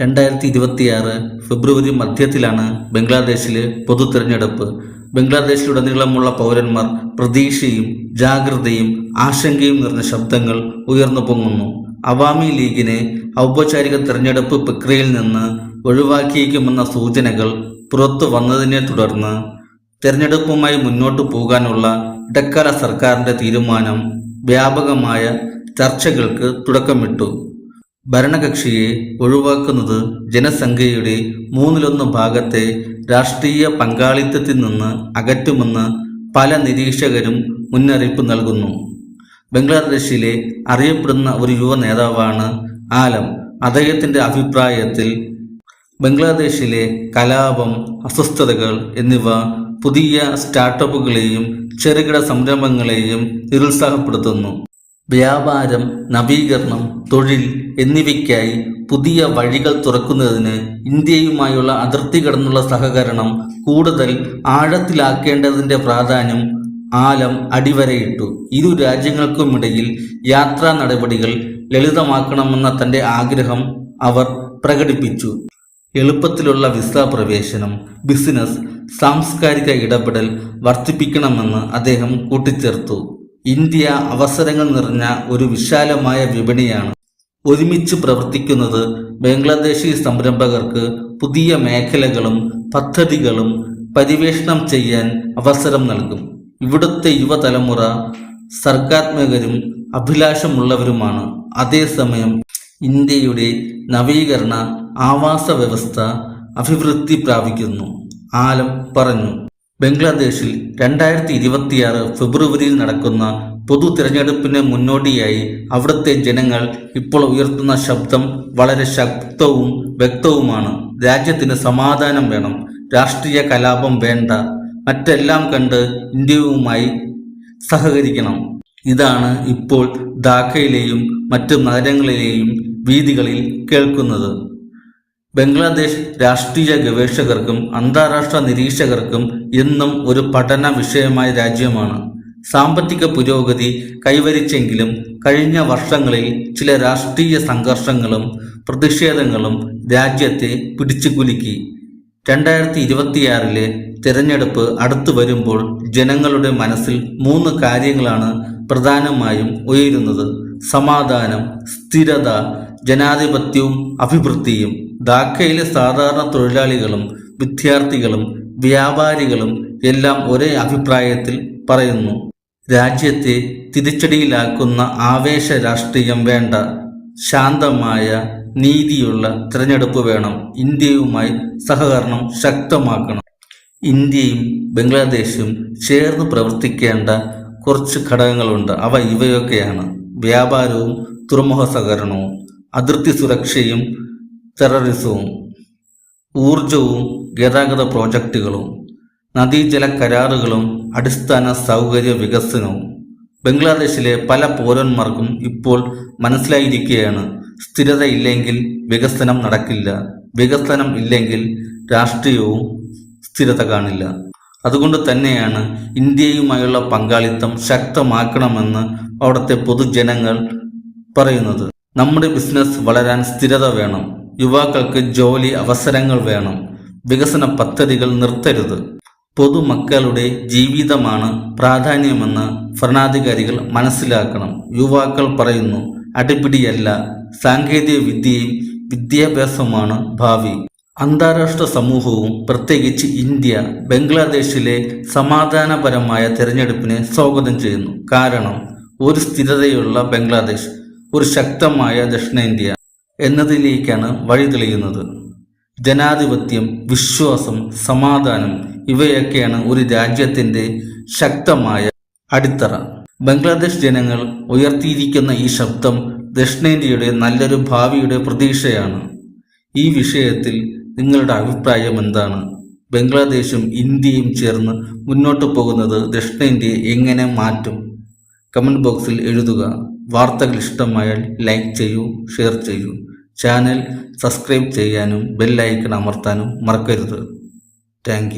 രണ്ടായിരത്തി ഇരുപത്തിയാറ് ഫെബ്രുവരി മധ്യത്തിലാണ് ബംഗ്ലാദേശിൽ പൊതു തെരഞ്ഞെടുപ്പ്. ബംഗ്ലാദേശിലുടനീളമുള്ള പൗരന്മാർ പ്രതീക്ഷയും ജാഗ്രതയും ആശങ്കയും നിറഞ്ഞ ശബ്ദങ്ങൾ ഉയർന്നു പൊങ്ങുന്നു. അവാമി ലീഗിനെ ഔപചാരിക തിരഞ്ഞെടുപ്പ് പ്രക്രിയയിൽ നിന്ന് ഒഴിവാക്കിയേക്കുമെന്ന സൂചനകൾ പുറത്തു വന്നതിനെ തുടർന്ന് തിരഞ്ഞെടുപ്പുമായി മുന്നോട്ടു പോകാനുള്ള ഇടക്കാല സർക്കാരിന്റെ തീരുമാനം വ്യാപകമായ ചർച്ചകൾക്ക് തുടക്കമിട്ടു. ഭരണകക്ഷിയെ ഒഴിവാക്കുന്നത് ജനസംഖ്യയുടെ മൂന്നിലൊന്ന് ഭാഗത്തെ രാഷ്ട്രീയ പങ്കാളിത്തത്തിൽ നിന്ന് അകറ്റുമെന്ന് പല നിരീക്ഷകരും മുന്നറിയിപ്പ് നൽകുന്നു. ബംഗ്ലാദേശിലെ അറിയപ്പെടുന്ന ഒരു യുവ നേതാവാണ് ആലം. അദ്ദേഹത്തിന്റെ അഭിപ്രായത്തിൽ ബംഗ്ലാദേശിലെ കലാപം അസ്വസ്ഥതകൾ എന്നിവ പുതിയ സ്റ്റാർട്ടപ്പുകളെയും ചെറുകിട സംരംഭങ്ങളെയും നിരുത്സാഹപ്പെടുത്തുന്നു. വ്യാപാരം നവീകരണം തൊഴിൽ എന്നിവയ്ക്കായി പുതിയ വഴികൾ തുറക്കുന്നതിന് ഇന്ത്യയുമായുള്ള അതിർത്തി കടന്നുള്ള സഹകരണം കൂടുതൽ ആഴത്തിലാക്കേണ്ടതിന്റെ പ്രാധാന്യം ആലം അടിവരയിട്ടു. ഇരു രാജ്യങ്ങൾക്കുമിടയിൽ യാത്രാ നടപടികൾ ലളിതമാക്കണമെന്ന തന്റെ ആഗ്രഹം അവർ പ്രകടിപ്പിച്ചു. എളുപ്പത്തിലുള്ള വിസ പ്രവേശനം ബിസിനസ് സാംസ്കാരിക ഇടപെടൽ വർദ്ധിപ്പിക്കണമെന്ന് അദ്ദേഹം കൂട്ടിച്ചേർത്തു. ഇന്ത്യ അവസരങ്ങൾ നിറഞ്ഞ ഒരു വിശാലമായ വിപണിയാണ് ഒരുമിച്ച് പ്രവർത്തിക്കുന്നത് ബംഗ്ലാദേശി സംരംഭകർക്ക് പുതിയ മേഖലകളും പദ്ധതികളും പര്യവേഷണം ചെയ്യാൻ അവസരം നൽകും. ഇവിടുത്തെ യുവതലമുറ സർഗാത്മകരും അഭിലാഷമുള്ളവരുമാണ്. അതേസമയം ഇന്ത്യയുടെ നവീകരണ ആവാസ വ്യവസ്ഥ അഭിവൃദ്ധി പ്രാപിക്കുന്നു. ആലം പറഞ്ഞു. ബംഗ്ലാദേശിൽ രണ്ടായിരത്തി ഇരുപത്തിയാറ് ഫെബ്രുവരിയിൽ നടക്കുന്ന പൊതു തിരഞ്ഞെടുപ്പിന് മുന്നോടിയായി അവിടുത്തെ ജനങ്ങൾ ഇപ്പോൾ ഉയർത്തുന്ന ശബ്ദം വളരെ ശക്തവും വ്യക്തവുമാണ്. രാജ്യത്തിന് സമാധാനം വേണം രാഷ്ട്രീയ കലാപം വേണ്ട മറ്റെല്ലാം കണ്ട് ഇന്ത്യയുമായി സഹകരിക്കണം. ഇതാണ് ഇപ്പോൾ ധാക്കയിലെയും മറ്റു നഗരങ്ങളിലെയും വീതികളിൽ കേൾക്കുന്നത്. ബംഗ്ലാദേശ് രാഷ്ട്രീയ ഗവേഷകർക്കും അന്താരാഷ്ട്ര നിരീക്ഷകർക്കും എന്നും ഒരു പഠന വിഷയമായ രാജ്യമാണ്. സാമ്പത്തിക പുരോഗതി കൈവരിച്ചെങ്കിലും കഴിഞ്ഞ വർഷങ്ങളിൽ ചില രാഷ്ട്രീയ സംഘർഷങ്ങളും പ്രതിഷേധങ്ങളും രാജ്യത്തെ പിടിച്ചുകുലുക്കി. രണ്ടായിരത്തി ഇരുപത്തിയാറിലെ തിരഞ്ഞെടുപ്പ് അടുത്തു വരുമ്പോൾ ജനങ്ങളുടെ മനസ്സിൽ മൂന്ന് കാര്യങ്ങളാണ് പ്രധാനമായും ഉയരുന്നത്. സമാധാനം സ്ഥിരത ജനാധിപത്യവും അഭിവൃദ്ധിയും. ധാക്കയിലെ സാധാരണ തൊഴിലാളികളും വിദ്യാർത്ഥികളും വ്യാപാരികളും എല്ലാം ഒരേ അഭിപ്രായത്തിൽ പറയുന്നു. രാജ്യത്തെ തിരിച്ചടിയിലാക്കുന്ന ആവേശ രാഷ്ട്രീയം വേണ്ട ശാന്തമായ നീതിയുള്ള തിരഞ്ഞെടുപ്പ് വേണം. ഇന്ത്യയുമായി സഹകരണം ശക്തമാക്കണം. ഇന്ത്യയും ബംഗ്ലാദേശും ചേർന്ന് പ്രവർത്തിക്കേണ്ട കുറച്ച് ഘടകങ്ങളുണ്ട്. അവ ഇവയൊക്കെയാണ്. വ്യാപാരവും തുറമുഖ സഹകരണവും അതിർത്തി സുരക്ഷയും ടെററിസവും ഊർജവും ഗതാഗത പ്രോജക്റ്റുകളും നദീജല കരാറുകളും അടിസ്ഥാന സൗകര്യ വികസനവും ബംഗ്ലാദേശിലെ പല പൗരന്മാർക്കും ഇപ്പോൾ മനസ്സിലായിരിക്കുകയാണ് സ്ഥിരതയില്ലെങ്കിൽ വികസനം നടക്കില്ല. വികസനം ഇല്ലെങ്കിൽ രാഷ്ട്രീയവും സ്ഥിരത കാണില്ല. അതുകൊണ്ട് തന്നെയാണ് ഇന്ത്യയുമായുള്ള പങ്കാളിത്തം ശക്തമാക്കണമെന്ന് അവിടുത്തെ പൊതുജനങ്ങൾ പറയുന്നത്. നമ്മുടെ ബിസിനസ് വളരാൻ സ്ഥിരത വേണം. യുവാക്കൾക്ക് ജോലി അവസരങ്ങൾ വേണം. വികസന പദ്ധതികൾ നിർത്തരുത്. പൊതുമക്കളുടെ ജീവിതമാണ് പ്രാധാന്യമെന്ന് ഭരണാധികാരികൾ മനസ്സിലാക്കണം. യുവാക്കൾ പറയുന്നു അടിപിടിയല്ല സാങ്കേതിക വിദ്യയും വിദ്യാഭ്യാസവുമാണ് ഭാവി. അന്താരാഷ്ട്ര സമൂഹവും പ്രത്യേകിച്ച് ഇന്ത്യ ബംഗ്ലാദേശിലെ സമാധാനപരമായ തെരഞ്ഞെടുപ്പിനെ സ്വാഗതം ചെയ്യുന്നു. കാരണം ഒരു സ്ഥിരതയുള്ള ബംഗ്ലാദേശ് ഒരു ശക്തമായ ദക്ഷിണേന്ത്യ. എന്നതിലേക്കാണ് വഴി തെളിയുന്നത്. ജനാധിപത്യം വിശ്വാസം സമാധാനം ഇവയൊക്കെയാണ് ഒരു രാജ്യത്തിന്റെ ശക്തമായ അടിത്തറ. ബംഗ്ലാദേശ് ജനങ്ങൾ ഉയർത്തിയിരിക്കുന്ന ഈ ശബ്ദം ദക്ഷിണേന്ത്യയുടെ നല്ലൊരു ഭാവിയുടെ പ്രതീക്ഷയാണ്. ഈ വിഷയത്തിൽ നിങ്ങളുടെ അഭിപ്രായം എന്താണ്? ബംഗ്ലാദേശും ഇന്ത്യയും ചേർന്ന് മുന്നോട്ട് പോകുന്നത് ദക്ഷിണേന്ത്യയെ എങ്ങനെ മാറ്റും? കമന്റ് ബോക്സിൽ എഴുതുക. വാർത്തകൾ ഇഷ്ടമായാൽ ലൈക്ക് ചെയ്യൂ ഷെയർ ചെയ്യൂ. ചാനൽ സബ്സ്ക്രൈബ് ചെയ്യാനും ബെല്ലൈക്കൺ അമർത്താനും മറക്കരുത്. താങ്ക്